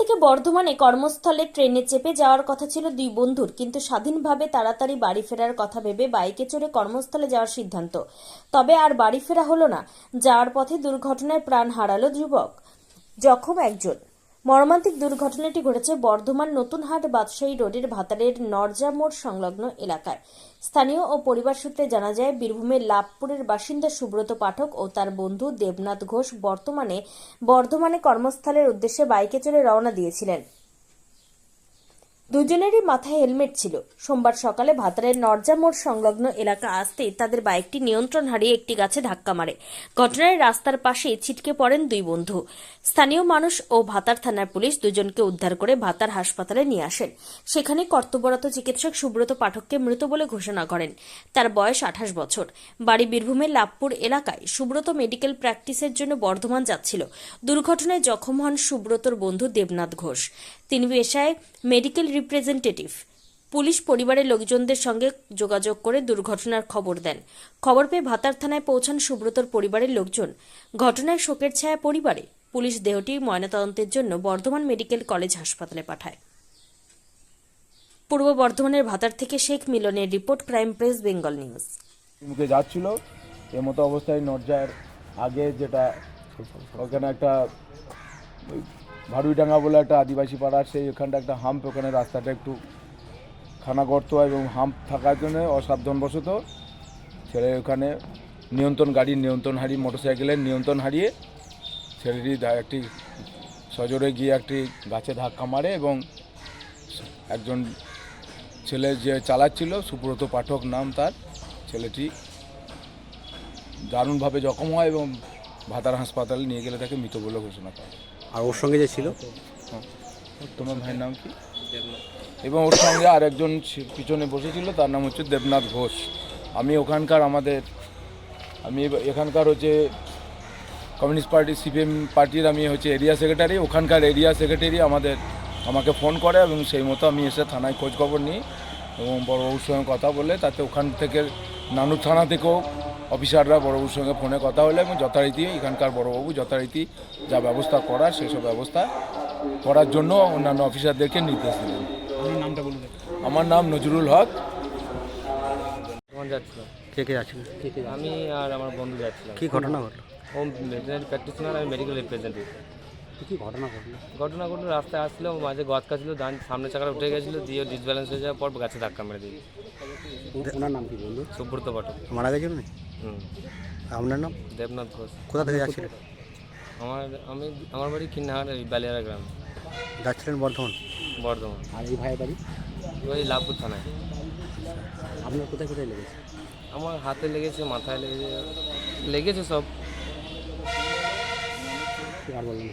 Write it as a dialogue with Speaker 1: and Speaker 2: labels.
Speaker 1: থেকে বর্ধমানে কর্মস্থলে ট্রেনে চেপে যাওয়ার কথা ছিল দুই বন্ধুর, কিন্তু স্বাধীনভাবে তাড়াতাড়ি বাড়ি ফেরার কথা ভেবে বাইকে চড়ে কর্মস্থলে যাওয়ার সিদ্ধান্ত। তবে আর বাড়ি ফেরা হলো না, যাওয়ার পথে দুর্ঘটনায় প্রাণ হারালো যুবক। জখম একজন। মর্মান্তিক দুর্ঘটনাটি ঘটেছে বর্ধমান নতুনহাট বাদশাহী রোডের ভাতারের নরজা মোড় সংলগ্ন এলাকায়। স্থানীয় ও পরিবার সূত্রে জানা যায়, বীরভূমের লাভপুরের বাসিন্দা সুব্রত পাঠক ও তার বন্ধু দেবনাথ ঘোষ বর্তমানে বর্ধমানে কর্মস্থলের উদ্দেশ্যে বাইকে চড়ে রওনা দিয়েছিলেন। দুজনেরই মাথায় হেলমেট ছিল। সোমবার সকালে ভাতারের নরজা মোড় সংলগ্ন এলাকা আসতেই তাদের বাইকটি নিয়ন্ত্রণ হারিয়ে একটি গাছে ধাক্কা মারে। ঘটনায় রাস্তার পাশে ছিটকে পড়েন দুই বন্ধু। স্থানীয় মানুষ ও ভাতার থানার পুলিশ দুজনকে উদ্ধার করে ভাতার হাসপাতালে নিয়ে আসেন। সেখানে কর্তব্যরত চিকিৎসক সুব্রত পাঠককে মৃত বলে ঘোষণা করেন। তার বয়স আঠাশ বছর। বাড়ি বীরভূমের লাভপুর এলাকায় সুব্রত মেডিকেল প্র্যাকটিসের জন্য বর্ধমান যাচ্ছিল। দুর্ঘটনায় জখম হন সুব্রতর বন্ধু দেবনাথ ঘোষ। তিনি পেশায় মেডিকেল রিপ্রেজেন্টেটিভ পুলিশ পরিবারের লোকজনদের সঙ্গে যোগাযোগ করে দুর্ঘটনার খবর দেন। খবর পেয়ে ভাতার থানায় পৌঁছান সুব্রতর পরিবারের লোকজন। ঘটনায় শোকের ছায়া পরিবারে। পুলিশ দেহটি ময়নাতদন্তের জন্য বর্ধমান মেডিকেল কলেজ হাসপাতালে পাঠায়। পূর্ব বর্ধমানের ভাতার থেকে শেখ মিলনের report crime press, Bengal news.
Speaker 2: মুখে যাচ্ছিল এর মতো অবস্থায় নর্জার আগে যেটা ওখানে একটা ওই ভাড়ুইডাঙ্গা বলে একটা আদিবাসী পাড়া আছে ওখানটা একটা হাম্প, ওখানে রাস্তাটা একটু খানা গর্ত এবং হাম্প থাকার জন্য অসাবধানবশত ছেলে ওখানে নিয়ন্ত্রণ গাড়ির নিয়ন্ত্রণ হারিয়ে মোটরসাইকেলের নিয়ন্ত্রণ হারিয়ে ছেলেটি একটি সজোরে গিয়ে একটি গাছে ধাক্কা মারে এবং একজন ছেলে যে চালাচ্ছিল, সুব্রত পাঠক নাম তার, ছেলেটি দারুণভাবে জখম হয় এবং ভাতার হাসপাতালে নিয়ে গেলে তাকে মৃত বলে ঘোষণা করে
Speaker 3: আর ওর সঙ্গে যে ছিল।
Speaker 2: তোমার ভাইয়ের নাম কি? এবং ওর সঙ্গে আরেকজন পিছনে বসেছিল, তার নাম হচ্ছে দেবনাথ ঘোষ। আমি ওখানকার আমাদের, আমি এখানকার হচ্ছে কমিউনিস্ট পার্টি, সিপিএম পার্টির আমি হচ্ছে এরিয়া সেক্রেটারি। ওখানকার এরিয়া সেক্রেটারি আমাদের, আমাকে ফোন করে এবং সেই মতো আমি এসে থানায় খোঁজ খবর নিই এবং বড়বাবুর সঙ্গে কথা বলে তাতে ওখান থেকে নানুর থানা থেকেও অফিসাররা বড়বাবুর সঙ্গে ফোনে কথা হলে এবং যথারীতি এখানকার বড়বাবু যথারীতি যা ব্যবস্থা করার সেসব ব্যবস্থা করার জন্য অন্যান্য অফিসারদেরকে নির্দেশ দিলেন। আমার নাম নজরুল হক।
Speaker 3: কে
Speaker 4: আমি আর আমার বন্ধু যাচ্ছিলাম।
Speaker 3: কি ঘটনা ঘটলো?
Speaker 4: ও ভেটেরিনারি প্র্যাকটিশনার আমি মেডিকেল রিপ্রেজেন্টেটিভ
Speaker 3: কি ঘটনা ঘটলো?
Speaker 4: ঘটনা ঘটলো রাস্তায় আসছিল মাঝে গতকা ছিল ডান সামনে চাকাটা উঠে গেছিল দিয়ে ডিসব্যালেন্স হয়ে যাওয়ার পর গাছে ধাক্কা মেরে দিই
Speaker 3: ওনার নাম কি বন্ধু
Speaker 4: সুব্রত পাঠক।
Speaker 3: মারা গেছিল না
Speaker 4: হুম।
Speaker 3: আপনার নাম?
Speaker 4: দেবনাথ ঘোষ।
Speaker 3: কোথা থেকে যাচ্ছিলেন
Speaker 4: আমার আমি আমার বাড়ি কিন্নাহার এই বালিয়ারা গ্রাম।
Speaker 3: যাচ্ছিলেন বর্ধমান?
Speaker 4: বর্ধমান।
Speaker 3: আর এই ভাইয়ের বাড়ি?
Speaker 4: ওই লাভপুর থানায়।
Speaker 3: আপনার কোথায় কোথায় লেগেছে?
Speaker 4: আমার হাতে লেগেছে মাথায় লেগেছে লেগেছে সব।
Speaker 3: আর বলুন।